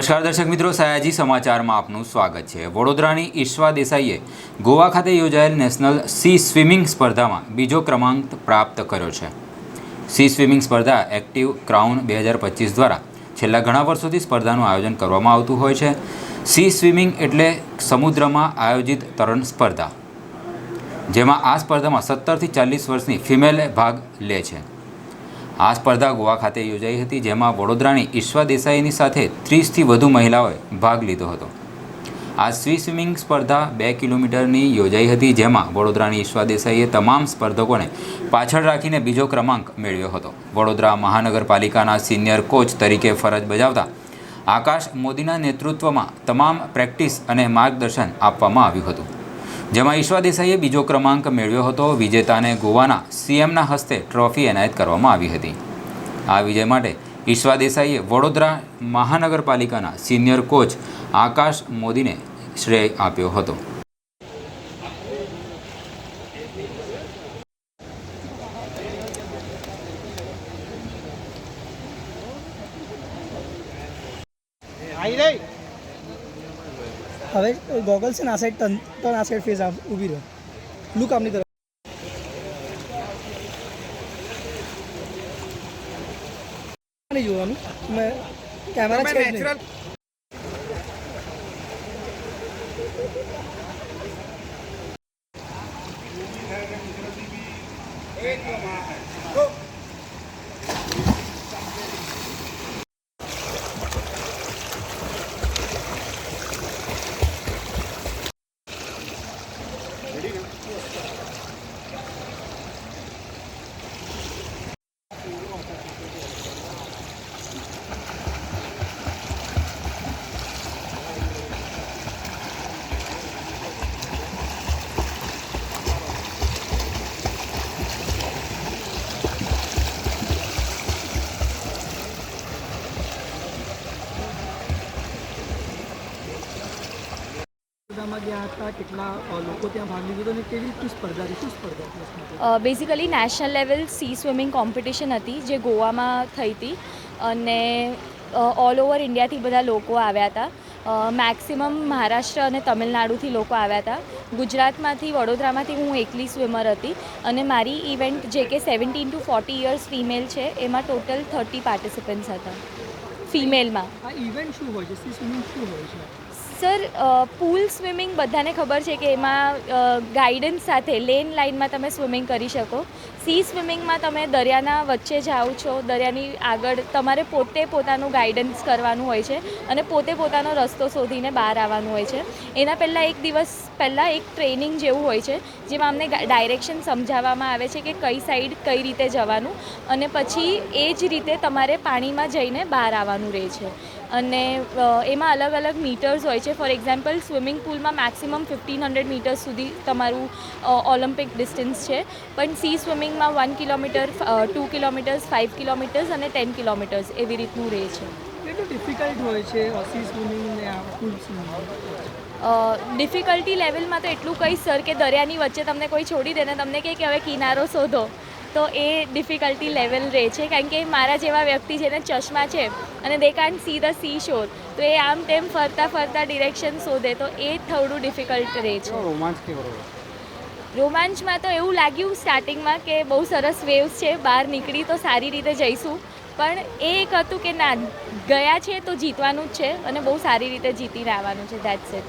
નમસ્કાર દર્શક મિત્રો, સયાજી સમાચારમાં આપનું સ્વાગત છે. વડોદરાની ઈશ્વા દેસાઈએ ગોવા ખાતે યોજાયેલ નેશનલ સી સ્વિમિંગ સ્પર્ધામાં બીજો ક્રમાંક પ્રાપ્ત કર્યો છે. સી સ્વિમિંગ સ્પર્ધા એક્ટિવ ક્રાઉન બે હજાર પચીસ દ્વારા છેલ્લા ઘણા વર્ષોથી સ્પર્ધાનું આયોજન કરવામાં આવતું હોય છે. સી સ્વિમિંગ એટલે સમુદ્રમાં આયોજિત તરણ સ્પર્ધા, જેમાં આ સ્પર્ધામાં સત્તરથી ચાલીસ વર્ષની ફિમેલ ભાગ લે છે. આ સ્પર્ધા ગોવા ખાતે યોજાઈ હતી, જેમાં વડોદરાની ઈશ્વા દેસાઈની સાથે ત્રીસથી વધુ મહિલાઓએ ભાગ લીધો હતો. આ સ્વી સ્વિમિંગ સ્પર્ધા બે કિલોમીટરની યોજાઈ હતી, જેમાં વડોદરાની ઈશ્વા દેસાઈએ તમામ સ્પર્ધકોને પાછળ રાખીને બીજો ક્રમાંક મેળવ્યો હતો. વડોદરા મહાનગરપાલિકાના સિનિયર કોચ તરીકે ફરજ બજાવતા આકાશ મોદીના નેતૃત્વમાં તમામ પ્રેક્ટિસ અને માર્ગદર્શન આપવામાં આવ્યું હતું. જેમાં ઈશ્વા દેસાઈએ બીજો ક્રમાંક મેળવ્યો હતો. વિજેતાને ગોવાના સીએમના હસ્તે ટ્રોફી એનાયત કરવામાં આવી હતી. આ વિજય માટે ઈશ્વા દેસાઈએ વડોદરા મહાનગરપાલિકાના સિનિયર કોચ આકાશ મોદીને શ્રેય આપ્યો હતો. આવી રહી? હવે ગોગલ્સ છે ને આ સાઈડ ત્રણ ટર્ન આ સાઈડ ફેસ ઊભી રહે. લુક આપની તરફ. નહીં જોવાનું. મેં કેમેરા છે જ નહીં. સ્પર્ધામાં ગયા હતા કેટલા લોકો ત્યાં ભાગ લીધો અને કેવી રીતની સ્પર્ધા હતી? શું સ્પર્ધા? Basically national level sea swimming competition હતી જે ગોવામાં થઈ હતી. અને ઓલ ઓવર ઇન્ડિયાથી બધા લોકો આવ્યા હતા. મેક્સિમમ મહારાષ્ટ્ર અને તમિલનાડુથી લોકો આવ્યા હતા. ગુજરાતમાંથી વડોદરામાંથી હું એકલી સ્વિમર હતી. અને મારી ઇવેન્ટ જે કે seventeen to forty years female છે એમાં ટોટલ થર્ટી પાર્ટિસિપન્ટ્સ હતા. ફિમેલમાં આ ઇવેન્ટ શું હોય છે? સ્વિમિંગ શું હોય છે? સર પૂલ સ્વિમિંગ બધાને ખબર છે કે એમાં ગાઈડન્સ સાથે, લેન લાઇનમાં તમે સ્વિમિંગ કરી શકો. સી સ્વિમિંગમાં તમે દરિયાના વચ્ચે જાઓ છો, દરિયાની આગળ તમારે પોતે પોતાનું ગાઈડન્સ કરવાનું હોય છે અને પોતે પોતાનો રસ્તો શોધીને બહાર આવવાનું હોય છે. એના પહેલાં એક દિવસ પહેલાં એક ટ્રેનિંગ જેવું હોય છે, જેમાં અમને ડાયરેક્શન સમજાવવામાં આવે છે કે કઈ સાઈડ કઈ રીતે જવાનું અને પછી એ જ રીતે તમારે પાણીમાં જઈને બહાર આવવાનું રહે છે. અને એમાં અલગ અલગ મીટર્સ હોય છે. ફોર એક્ઝામ્પલ સ્વિમિંગ પુલમાં મેક્સિમમ ફિફ્ટીન હંડ્રેડ મીટર્સ સુધી તમારું ઓલિમ્પિક ડિસ્ટન્સ છે. પણ sea સ્વિમિંગમાં one kilometre two kilometres five kilometres અને ટેન કિલોમીટર્સ એવી રીતનું રહે છે. ડિફિકલ્ટ હોય છે સી સ્વિમિંગ ને આ સ્વિમિંગ? ડિફિકલ્ટી લેવલમાં તો એટલું કહીશ સર કે દરિયાની વચ્ચે તમને કોઈ છોડી દે ને તમને કહે કે હવે કિનારો શોધો. તો એ ડિફિકલ્ટી લેવલ રહે છે. કારણ કે મારા જેવા વ્યક્તિ જેને ચશ્મા છે અને દે કાન સી ધ સી શોર તો એ આમ તેમ ફરતા ફરતા ડિરેક્શન શોધે તો એ થોડું ડિફિકલ્ટ રહે છે. રોમાંચ કેવો રોમાંચમાં તો એવું લાગ્યું સ્ટાર્ટિંગમાં કે બહુ સરસ વેવ્સ છે બહાર નીકળી તો સારી રીતે જઈશું. પણ એ એક હતું કે ના ગયા છે તો જીતવાનું જ છે અને બહુ સારી રીતે જીતીને આવવાનું છે દેટ્સ ઇટ